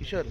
Central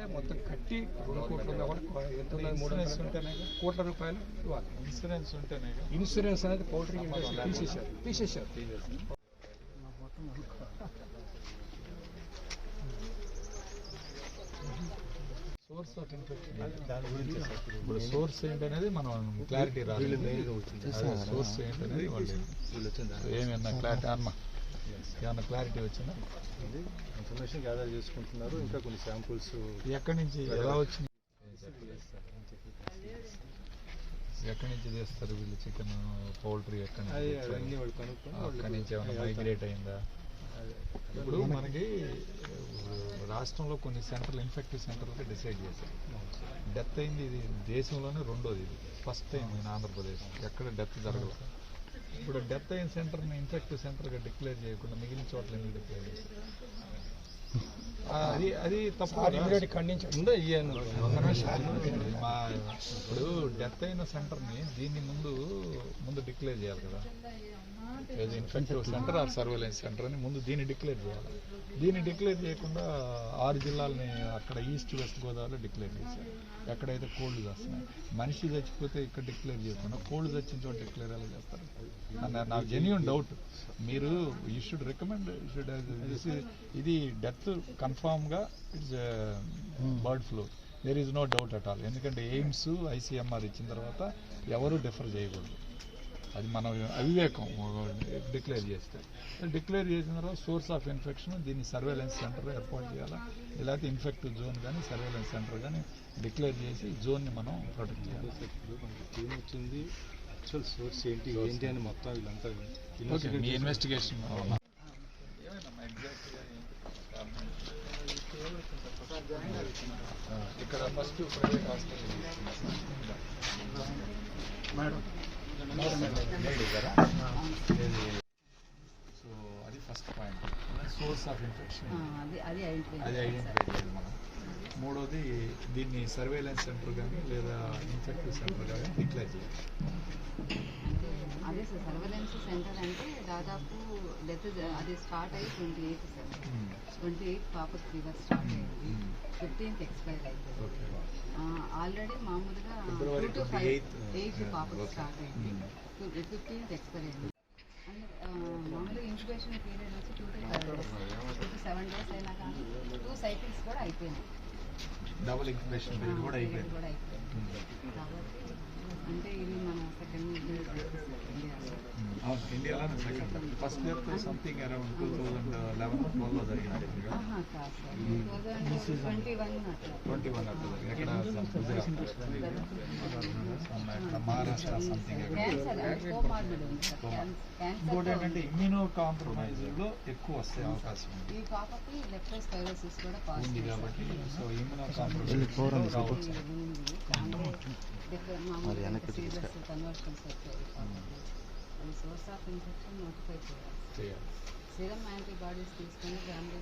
చేస్తే మొత్తం కట్టి రెండు కోట్ల కూడా ఎంత కోట్ల రూపాయలు ఇవ్వాలి. ఇన్సూరెన్స్ ఉంటేనే ఇన్సూరెన్స్ అనేది పౌల్ట్రీ ఇండస్ట్రీ తీసేశారు. తీసేశారు. సోర్స్ ఆఫ్ దాని గురించి ఇప్పుడు సోర్స్ ఏంటనేది మనం క్లారిటీ రాదు సోర్స్ ఏంటనేది వాళ్ళు ఏమన్నా క్లారిటీ అమ్మా ఏమన్నా క్లారిటీ వచ్చిందా? ఇన్ఫర్మేషన్ గ్యాదర్ చేసుకుంటున్నారు. ఇంకా కొన్ని శాంపుల్స్ ఎక్కడి నుంచి ఎలా వచ్చింది? ఎక్కడి నుంచి చేస్తారు వీళ్ళు చికెన్ పౌల్ట్రీ ఎక్కడి నుంచి అక్కడి ఏమైనా మైగ్రేట్ అయిందా? ఇప్పుడు మనకి రాష్ట్రంలో కొన్ని సెంటర్లు ఇన్ఫెక్టివ్ సెంటర్లు డిసైడ్ చేశారు. డెత్ అయింది ఇది దేశంలోనే రెండోది ఇది. First time in Andhra Pradesh. ఎక్కడ డెత్ జరగదు. ఇప్పుడు డెత్ అయిన సెంటర్ని ఇన్ఫెక్టివ్ సెంటర్గా డిక్లేర్ చేయకుండా మిగిలిన చోట్ల ఎందుకు డిక్లేర్ ఆ, అది అది తప్పు. మా ఇప్పుడు డెత్ అయిన సెంటర్ని దీన్ని ముందు ముందు డిక్లేర్ చేయాలి కదా. ఏది infective centre or surveillance centre అని ముందు దీన్ని డిక్లేర్ చేయాలి. దీన్ని డిక్లేర్ చేయకుండా ఆరు జిల్లాలని అక్కడ ఈస్ట్ వెస్ట్ గోదావరిలో డిక్లేర్ చేశారు. ఎక్కడైతే కోల్డ్ చేస్తున్నాయి. మనిషి చచ్చిపోతే ఇక్కడ డిక్లేర్ చేయకుండా కోల్డ్ చచ్చిన చోట డిక్లేర్ ఎలా చేస్తారు? అన్న నాకు జెన్యున్ డౌట్ మీరు యూ షుడ్ రికమెండ్ షుడ్ ఇది డెత్ కన్ఫామ్గా it's bird flu there is no doubt at all ఎందుకంటే ఎయిమ్స్ ఐసీఎంఆర్ ఇచ్చిన తర్వాత ఎవరు డిఫర్ చేయకూడదు. అది మనం అవివేకం డిక్లేర్ చేస్తే. డిక్లేర్ చేసిన తర్వాత సోర్స్ ఆఫ్ ఇన్ఫెక్షన్ దీన్ని సర్వేలెన్స్ సెంటర్ ఏర్పాటు చేయాలా? లేకపోతే ఇన్ఫెక్టివ్ జోన్ కానీ సర్వేలెన్స్ సెంటర్ కానీ డిక్లేర్ చేసి జోన్ని మనం ప్రొటెక్ట్ చేయాలి? టీం వచ్చింది. యాక్చువల్ సోర్స్ ఏంటి? ఏంటి అని మొత్తం వీళ్ళంతా మీ ఇన్వెస్టిగేషన్ ఇక్కడ first private hospital madam so అది first point source of infection అది ఐడెంటిఫై చేయాలి మనం. మూడోది దీన్ని సర్వేలెన్స్ సెంటర్ కానీ లేదా ఇన్ఫెక్టివ్ సెంటర్ కానీ డిక్లేర్ చేయాలి. అదే సార్ సర్వేలెన్స్ సెంటర్ అంటే దాదాపు డెత్ అది స్టార్ట్ అయ్యి twenty eight sir. Twenty eight పాపస్ fever start అయ్యింది. ఫిఫ్టీన్త్ ఎక్స్పైర్ అయిపోయింది. ఆల్రెడీ మామూలుగా two to five 28th, eight పాపస్ okay. Start అయింది ఫిఫ్టీన్త్ ఎక్స్పైర్ అయింది. అండ్ మామూలుగా ఇంక్యుబేషన్ పీరియడ్ వచ్చి two to five days two to seven days అయినా కానీ టూ సైకిల్స్ కూడా అయిపోయినాయి. డబుల్ ఇంక్యుబేషన్ పీరియడ్ కూడా అయిపోయింది. కాబట్టి అంటే ఇది మన సెకండ్ ఇండియాలో అవును ఇండియాలో second first something around two thousand eleven ట్వెల్వ్లో జరిగింది ట్వంటీ వన్ అట్లా ఎక్కడ మహారాష్ట్ర సంథింగ్ ఇంకోటి ఏంటంటే ఇమ్యూనో కాంప్రమైజ్లో ఎక్కువ వస్తే అవకాశం ఉంది కాబట్టి సో ఇమ్యూనో కాంప్రమైజ్ కన్వర్షన్స్ పాపకి. అది సోర్స్ ఆఫ్ ఇన్ఫెక్షన్ నోటిఫై చేయాలి చేయాలి సీరం యాంటీబాడీస్ తీసుకొని ఫ్యామిలీ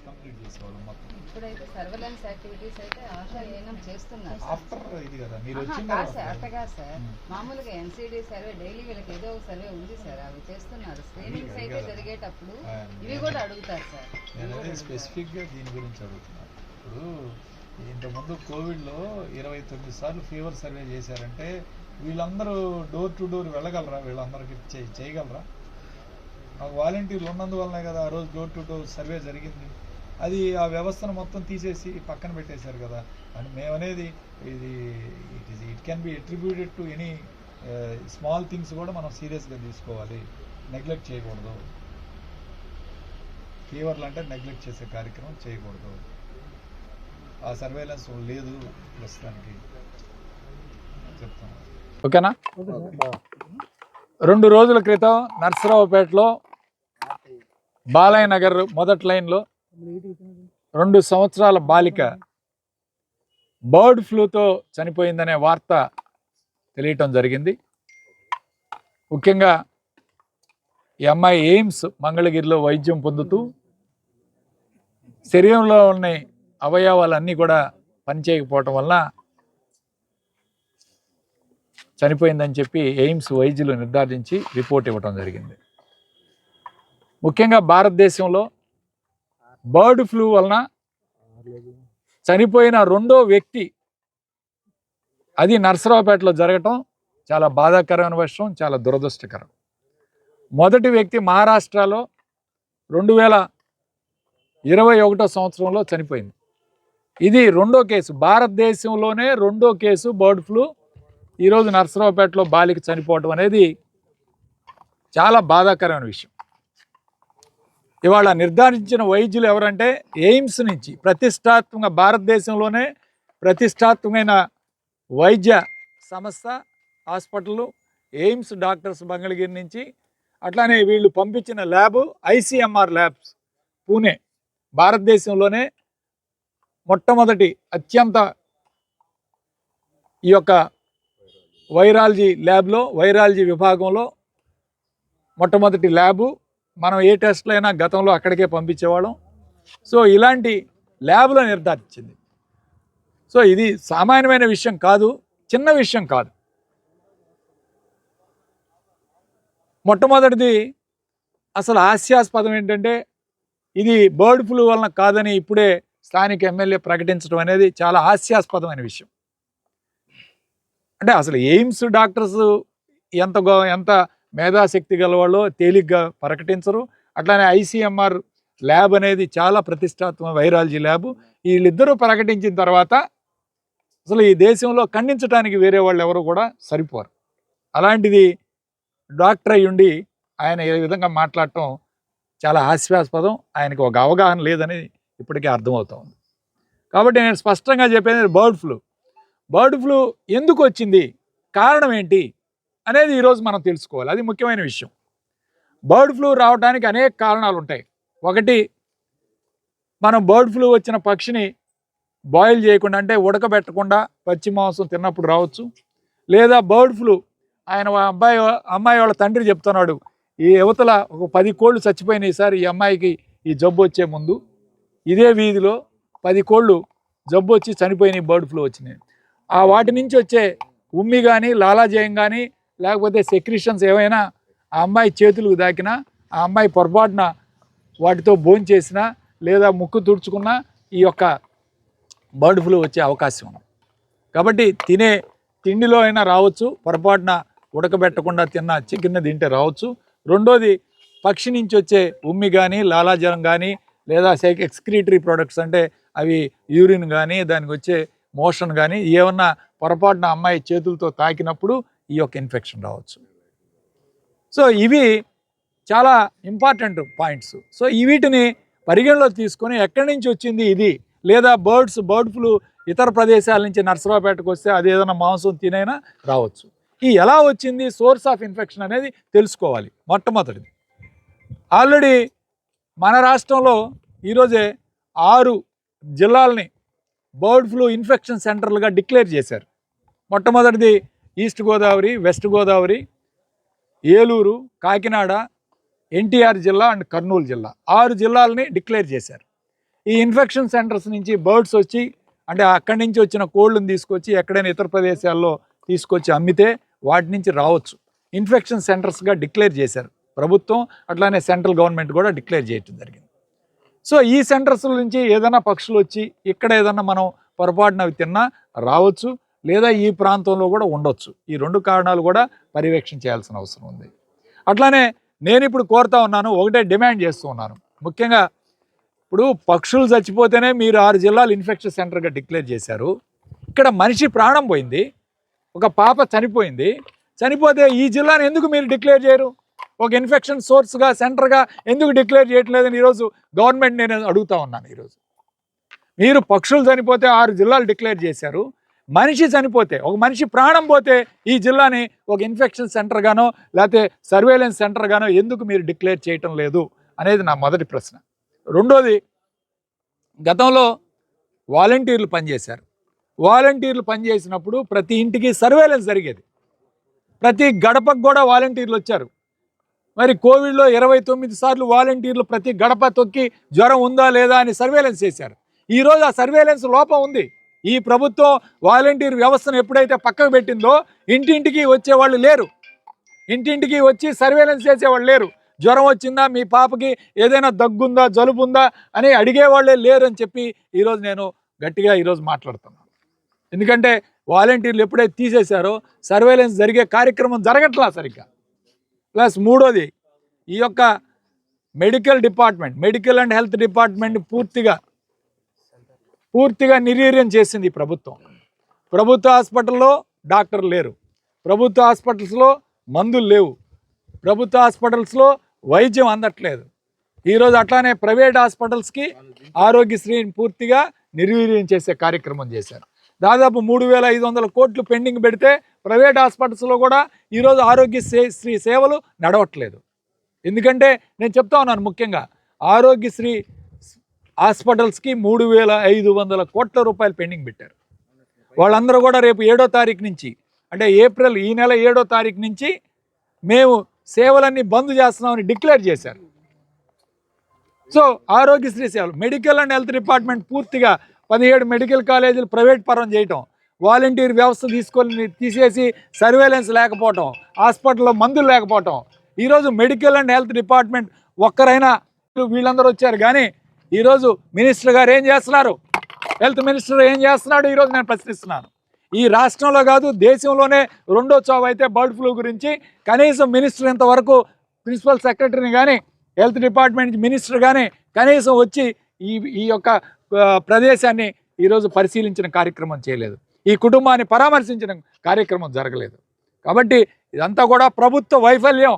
కంప్లీట్ మొత్తం ఇప్పుడైతే సర్వేలెన్స్ యాక్టివిటీస్ అయితే ఆశా ఏనం చేస్తున్నారు సార్. ఆఫ్టర్ ఇది కదా మీరు ఆహా, వచ్చిన కాదు సార్ తర్వాత అట్టగా సార్ మామూలుగా ఎన్సీడీ సర్వే డైలీ వీళ్ళకి ఏదో ఒక సర్వే ఉంది సార్ అవి చేస్తున్నారు స్క్రీనింగ్స్ అయితే. జరిగేటప్పుడు ఇవి కూడా అడుగుతారు సార్ స్పెసిఫిక్గా దీని గురించి అడుగుతున్నాను ఇప్పుడు ఇంతకుముందు కోవిడ్లో ఇరవై తొమ్మిది సార్లు ఫీవర్ సర్వే చేశారంటే వీళ్ళందరూ డోర్ టు డోర్ వెళ్ళగలరా? వీళ్ళందరికీ చే- చేయగలరా? మాకు వాలంటీర్లు ఉన్నందువల్లనే కదా ఆ రోజు డోర్ టు డోర్ సర్వే జరిగింది. అది ఆ వ్యవస్థను మొత్తం తీసేసి పక్కన పెట్టేశారు కదా. అని మేమనేది ఇది it is it can be attributed to any small things కూడా మనం సీరియస్గా తీసుకోవాలి. నెగ్లెక్ట్ చేయకూడదు. ఫీవర్లు అంటే నెగ్లెక్ట్ చేసే కార్యక్రమం చేయకూడదు. ఆ సర్వేలెన్స్ లేదు ప్రస్తుతానికి. చెప్తాను. ఓకేనా? రెండు రోజుల క్రితం నర్సరావుపేటలో బాలయ్య నగర్ మొదటి లైన్లో రెండు సంవత్సరాల బాలిక బర్డ్ ఫ్లూతో చనిపోయిందనే వార్త తెలియటం జరిగింది. ముఖ్యంగా ఈ అమ్మాయి ఎయిమ్స్ మంగళగిరిలో వైద్యం పొందుతూ శరీరంలో ఉన్న అవయవాలన్నీ కూడా పనిచేయకపోవటం వల్ల చనిపోయిందని చెప్పి ఎయిమ్స్ వైద్యులు నిర్ధారించి రిపోర్ట్ ఇవ్వటం జరిగింది. ముఖ్యంగా భారతదేశంలో బర్డ్ ఫ్లూ వలన చనిపోయిన రెండో వ్యక్తి అది నర్సరావుపేటలో జరగటం చాలా బాధాకరమైన విషయం చాలా దురదృష్టకరం. మొదటి వ్యక్తి మహారాష్ట్రలో రెండు వేల ఇరవై ఒకటో సంవత్సరంలో చనిపోయింది. ఇది రెండో కేసు. భారతదేశంలోనే రెండో కేసు బర్డ్ ఫ్లూ. ఈరోజు నర్సరావుపేటలో బాలిక చనిపోవటం అనేది చాలా బాధాకరమైన విషయం. ఇవాళ నిర్ధారించిన వైద్యులు ఎవరంటే ఎయిమ్స్ నుంచి ప్రతిష్టాత్మక భారతదేశంలోనే ప్రతిష్టాత్మకమైన వైద్య సంస్థ హాస్పిటల్ ఎయిమ్స్ డాక్టర్స్ మంగళగిరి నుంచి అట్లానే వీళ్ళు పంపించిన ల్యాబ్ ఐసీఎంఆర్ ల్యాబ్స్ పూణే. భారతదేశంలోనే మొట్టమొదటి అత్యంత ఈ యొక్క వైరాలజీ ల్యాబ్లో వైరాలజీ విభాగంలో మొట్టమొదటి ల్యాబు. మనం ఏ టెస్ట్లు అయినా గతంలో అక్కడికే పంపించేవాళ్ళం. సో ఇలాంటి ల్యాబ్లో నిర్ధారించింది. సో ఇది సామాన్యమైన విషయం కాదు చిన్న విషయం కాదు. మొట్టమొదటిది అసలు హాస్యాస్పదం ఏంటంటే ఇది బర్డ్ ఫ్లూ వలన కాదని ఇప్పుడే స్థానిక ఎమ్మెల్యే ప్రకటించడం అనేది చాలా హాస్యాస్పదమైన విషయం. అంటే అసలు ఎయిమ్స్ డాక్టర్స్ ఎంత గో ఎంత మేధాశక్తి గలవాళ్ళో తేలిగ్గా ప్రకటించరు. అట్లానే ఐసీఎంఆర్ ల్యాబ్ అనేది చాలా ప్రతిష్టాత్మక వైరాలజీ ల్యాబ్. వీళ్ళిద్దరూ ప్రకటించిన తర్వాత అసలు ఈ దేశంలో ఖండించడానికి వేరే వాళ్ళు ఎవరు కూడా సరిపోరు. అలాంటిది డాక్టర్ అయి ఉండి ఆయన ఏ విధంగా మాట్లాడటం చాలా హాస్యాస్పదం. ఆయనకు ఒక అవగాహన లేదని ఇప్పటికే అర్థమవుతోంది. కాబట్టి నేను స్పష్టంగా చెప్పేది బర్డ్ ఫ్లూ. బర్డ్ ఫ్లూ ఎందుకు వచ్చింది? కారణం ఏంటి? అనేది ఈరోజు మనం తెలుసుకోవాలి. అది ముఖ్యమైన విషయం. బర్డ్ ఫ్లూ రావడానికి అనేక కారణాలు ఉంటాయి. ఒకటి మనం బర్డ్ ఫ్లూ వచ్చిన పక్షిని బాయిల్ చేయకుండా అంటే ఉడకబెట్టకుండా పచ్చి మాంసం తిన్నప్పుడు రావచ్చు. లేదా బర్డ్ ఫ్లూ ఆయన అబ్బాయి అమ్మాయి వాళ్ళ తండ్రి చెప్తున్నాడు ఈ యువతల ఒక పది కోళ్ళు చచ్చిపోయినాయి సార్ ఈ అమ్మాయికి ఈ జబ్బు వచ్చే ముందు. ఇదే వీధిలో పది కోళ్ళు జబ్బు వచ్చి చనిపోయినాయి బర్డ్ ఫ్లూ వచ్చినాయి. ఆ వాటి నుంచి వచ్చే ఉమ్మి కానీ లాలాజయం కానీ లేకపోతే సెక్రిషన్స్ ఏమైనా ఆ అమ్మాయి చేతులకు దాకినా ఆ అమ్మాయి పొరపాటున వాటితో భోంచేసినా లేదా ముక్కు తుడుచుకున్నా ఈ యొక్క బర్డ్ ఫ్లూ వచ్చే అవకాశం ఉంది. కాబట్టి తినే తిండిలో అయినా రావచ్చు పొరపాటున ఉడకబెట్టకుండా తిన్న చికెన్ తింటే రావచ్చు. రెండోది పక్షి నుంచి వచ్చే ఉమ్మి కానీ లాలాజలం కానీ లేదా ఎక్స్క్రీటరీ ప్రొడక్ట్స్ అంటే అవి యూరిన్ కానీ దానికి వచ్చే మోషన్ కానీ ఏమన్నా పొరపాటున అమ్మాయి చేతులతో తాకినప్పుడు ఈ యొక్క ఇన్ఫెక్షన్ రావచ్చు. సో ఇవి చాలా ఇంపార్టెంట్ పాయింట్స్. సో ఈ వీటిని పరిగణలో తీసుకొని ఎక్కడి నుంచి వచ్చింది ఇది? లేదా బర్డ్స్ బర్డ్ ఫ్లూ ఇతర ప్రదేశాల నుంచి నర్సరావుపేటకు వస్తే అది ఏదైనా మాంసం తినైనా రావచ్చు. ఈ ఎలా వచ్చింది? సోర్స్ ఆఫ్ ఇన్ఫెక్షన్ అనేది తెలుసుకోవాలి మొట్టమొదటిది. ఆల్రెడీ మన రాష్ట్రంలో ఈరోజే ఆరు జిల్లాలని బర్డ్ ఫ్లూ ఇన్ఫెక్షన్ సెంటర్లుగా డిక్లేర్ చేశారు. మొట్టమొదటిది east Godavari west Godavari Eluru Kakinada NTR జిల్లా అండ్ కర్నూలు జిల్లా. ఆరు జిల్లాలని డిక్లేర్ చేశారు. ఈ ఇన్ఫెక్షన్ సెంటర్స్ నుంచి బర్డ్స్ వచ్చి అంటే అక్కడి నుంచి వచ్చిన కోళ్ళను తీసుకొచ్చి ఎక్కడైనా ఇతర ప్రదేశాల్లో తీసుకొచ్చి అమ్మితే వాటి నుంచి రావచ్చు. ఇన్ఫెక్షన్ సెంటర్స్గా డిక్లేర్ చేశారు. ప్రభుత్వం అట్లానే సెంట్రల్ గవర్నమెంట్ కూడా డిక్లేర్ చేయటం జరిగింది. సో ఈ సెంటర్స్ నుంచి ఏదైనా పక్షులు వచ్చి ఇక్కడ ఏదైనా మనం పొరపాటున అవి తిన్నా రావచ్చు లేదా ఈ ప్రాంతంలో కూడా ఉండొచ్చు. ఈ రెండు కారణాలు కూడా పర్యవేక్షణ చేయాల్సిన అవసరం ఉంది. అట్లానే నేను ఇప్పుడు కోరుతా ఉన్నాను ఒకటే డిమాండ్ చేస్తూ ఉన్నాను. ముఖ్యంగా ఇప్పుడు పక్షులు చచ్చిపోతేనే మీరు ఆరు జిల్లాలు ఇన్ఫెక్షన్ సెంటర్గా డిక్లేర్ చేశారు. ఇక్కడ మనిషి ప్రాణం పోయింది ఒక పాప చనిపోయింది. చనిపోతే ఈ జిల్లాను ఎందుకు మీరు డిక్లేర్ చేయరు? ఒక ఇన్ఫెక్షన్ సోర్స్గా సెంటర్గా ఎందుకు డిక్లేర్ చేయట్లేదని ఈరోజు గవర్నమెంట్ నేను అడుగుతా ఉన్నాను ఈరోజు. మీరు పక్షులు చనిపోతే ఆరు జిల్లాలు డిక్లేర్ చేశారు. మనిషి చనిపోతే ఒక మనిషి ప్రాణం పోతే ఈ జిల్లాని ఒక ఇన్ఫెక్షన్ సెంటర్గానో లేకపోతే సర్వేలెన్స్ సెంటర్గానో ఎందుకు మీరు డిక్లేర్ చేయటం లేదు అనేది నా మొదటి ప్రశ్న. రెండోది గతంలో వాలంటీర్లు పనిచేశారు. వాలంటీర్లు పనిచేసినప్పుడు ప్రతి ఇంటికి సర్వేలెన్స్ జరిగేది. ప్రతి గడపకు కూడా వాలంటీర్లు వచ్చారు. మరి కోవిడ్లో ఇరవై తొమ్మిది సార్లు వాలంటీర్లు ప్రతి గడప తొక్కి జ్వరం ఉందా లేదా అని సర్వేలెన్స్ చేశారు. ఈరోజు ఆ సర్వేలెన్స్ లోపం ఉంది. ఈ ప్రభుత్వం వాలంటీర్ వ్యవస్థను ఎప్పుడైతే పక్కకు పెట్టిందో ఇంటింటికి వచ్చేవాళ్ళు లేరు. ఇంటింటికి వచ్చి సర్వేలెన్స్ చేసేవాళ్ళు లేరు. జ్వరం వచ్చిందా మీ పాపకి ఏదైనా దగ్గుందా జలుబు ఉందా అని అడిగేవాళ్ళే లేరు అని చెప్పి ఈరోజు నేను గట్టిగా ఈరోజు మాట్లాడుతున్నాను. ఎందుకంటే వాలంటీర్లు ఎప్పుడైతే తీసేశారో సర్వేలెన్స్ జరిగే కార్యక్రమం జరగట్లా సరిగ్గా. ప్లస్ మూడోది ఈ యొక్క medical department medical and health department పూర్తిగా పూర్తిగా నిర్వీర్యం చేసింది ప్రభుత్వం. ప్రభుత్వ హాస్పిటల్లో డాక్టర్లు లేరు. ప్రభుత్వ హాస్పిటల్స్లో మందులు లేవు. ప్రభుత్వ హాస్పిటల్స్లో వైద్యం అందట్లేదు. ఈరోజు అట్లానే ప్రైవేట్ హాస్పిటల్స్కి ఆరోగ్యశ్రీని పూర్తిగా నిర్వీర్యం చేసే కార్యక్రమం చేశారు. దాదాపు మూడు వేల ఐదు వందల కోట్లు పెండింగ్ పెడితే ప్రైవేట్ హాస్పిటల్స్లో కూడా ఈరోజు ఆరోగ్య శ్రీ సేవలు నడవట్లేదు. ఎందుకంటే నేను చెప్తా ఉన్నాను ముఖ్యంగా ఆరోగ్యశ్రీ హాస్పిటల్స్కి మూడు వేల ఐదు వందల కోట్ల రూపాయలు పెండింగ్ పెట్టారు. వాళ్ళందరూ కూడా రేపు ఏడో తారీఖు నుంచి అంటే ఏప్రిల్ ఈ నెల ఏడో తారీఖు నుంచి మేము సేవలన్నీ బంద్ చేస్తున్నామని డిక్లేర్ చేశారు. సో ఆరోగ్యశ్రీ సేవలు మెడికల్ అండ్ హెల్త్ డిపార్ట్మెంట్ పూర్తిగా పదిహేడు మెడికల్ కాలేజీలు ప్రైవేట్ పరం చేయటం వాలంటీర్ వ్యవస్థ తీసుకొని తీసేసి సర్వేలెన్స్ లేకపోవటం హాస్పిటల్లో మందులు లేకపోవటం. ఈరోజు మెడికల్ అండ్ హెల్త్ డిపార్ట్మెంట్ ఒక్కరైనా వీళ్ళందరూ వచ్చారు. కానీ ఈరోజు మినిస్టర్ గారు ఏం చేస్తున్నారు? హెల్త్ మినిస్టర్ ఏం చేస్తున్నాడు? ఈరోజు నేను ప్రశ్నిస్తున్నాను. ఈ రాష్ట్రంలో కాదు దేశంలోనే రెండో చావు అయితే బర్డ్ ఫ్లూ గురించి. కనీసం మినిస్టర్ ఇంతవరకు ప్రిన్సిపల్ సెక్రటరీని కానీ హెల్త్ డిపార్ట్మెంట్ మినిస్టర్ కానీ కనీసం వచ్చి ఈ ఈ యొక్క ప్రదేశాన్ని ఈరోజు పరిశీలించిన కార్యక్రమం చేయలేదు. ఈ కుటుంబాన్ని పరామర్శించిన కార్యక్రమం జరగలేదు. కాబట్టి ఇదంతా కూడా ప్రభుత్వ వైఫల్యం.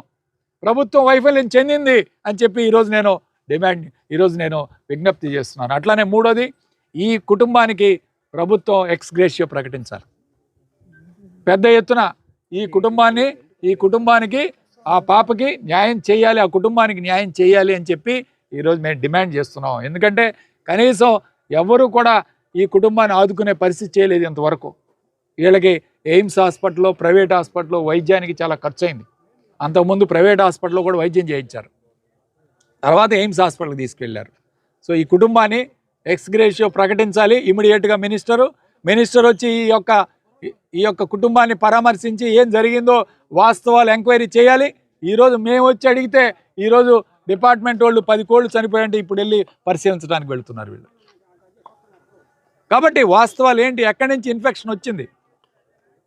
ప్రభుత్వం వైఫల్యం చెందింది అని చెప్పి ఈరోజు నేను డిమాండ్ ఈరోజు నేను విజ్ఞప్తి చేస్తున్నాను. అట్లానే మూడోది ఈ కుటుంబానికి ప్రభుత్వం ఎక్స్గ్రేషియో ప్రకటించాలి. పెద్ద ఎత్తున ఈ కుటుంబాన్ని ఈ కుటుంబానికి ఆ పాపకి న్యాయం చేయాలి ఆ కుటుంబానికి న్యాయం చేయాలి అని చెప్పి ఈరోజు మేము డిమాండ్ చేస్తున్నాం ఎందుకంటే కనీసం ఎవరు కూడా ఈ కుటుంబాన్ని ఆదుకునే పరిస్థితి చేయలేదు ఇంతవరకు. వీళ్ళకి ఎయిమ్స్ హాస్పిటల్లో ప్రైవేట్ హాస్పిటల్లో వైద్యానికి చాలా ఖర్చు అయింది అంతకుముందు ప్రైవేట్ హాస్పిటల్లో కూడా వైద్యం చేయించారు. తర్వాత ఎయిమ్స్ హాస్పిటల్కి తీసుకెళ్ళారు. సో ఈ కుటుంబాన్ని ఎక్స్గ్రేషియో ప్రకటించాలి. ఇమీడియట్గా మినిస్టరు మినిస్టర్ వచ్చి ఈ యొక్క ఈ యొక్క కుటుంబాన్ని పరామర్శించి ఏం జరిగిందో వాస్తవాలు ఎంక్వైరీ చేయాలి. ఈరోజు మేము వచ్చి అడిగితే ఈరోజు డిపార్ట్మెంట్ వాళ్ళు పది కోళ్ళు చనిపోయంటే ఇప్పుడు వెళ్ళి పరిశీలించడానికి వెళ్తున్నారు వీళ్ళు. కాబట్టి వాస్తవాలు ఏంటి? ఎక్కడి నుంచి ఇన్ఫెక్షన్ వచ్చింది?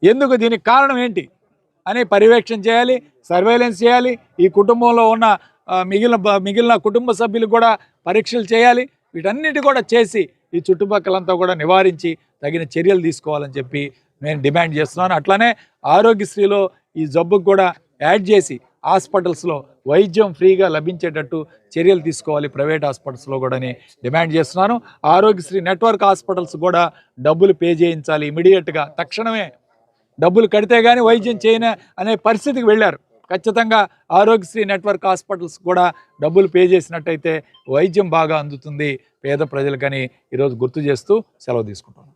ఎందుకు దీనికి కారణం ఏంటి? అని పర్యవేక్షణ చేయాలి సర్వేలెన్స్ చేయాలి ఈ కుటుంబంలో ఉన్న మిగిలిన మిగిలిన కుటుంబ సభ్యులు కూడా పరీక్షలు చేయాలి వీటన్నిటి కూడా చేసి ఈ చుట్టుపక్కలంతా కూడా నివారించి తగిన చర్యలు తీసుకోవాలని చెప్పి నేను డిమాండ్ చేస్తున్నాను. అట్లానే ఆరోగ్యశ్రీలో ఈ జబ్బుకు కూడా యాడ్ చేసి హాస్పిటల్స్లో వైద్యం ఫ్రీగా లభించేటట్టు చర్యలు తీసుకోవాలి ప్రైవేట్ హాస్పిటల్స్లో కూడా డిమాండ్ చేస్తున్నాను. ఆరోగ్యశ్రీ నెట్వర్క్ హాస్పిటల్స్ కూడా డబ్బులు పే చేయించాలి ఇమీడియట్గా. తక్షణమే డబ్బులు కడితే కానీ వైద్యం చేయన అనే పరిస్థితికి వెళ్ళారు. ఖచ్చితంగా ఆరోగ్యశ్రీ నెట్వర్క్ హాస్పిటల్స్ కూడా డబ్బులు పే చేసినట్టయితే వైద్యం బాగా అందుతుంది. పేద ప్రజలకని ఈరోజు గుర్తు చేస్తూ సెలవు తీసుకుంటాను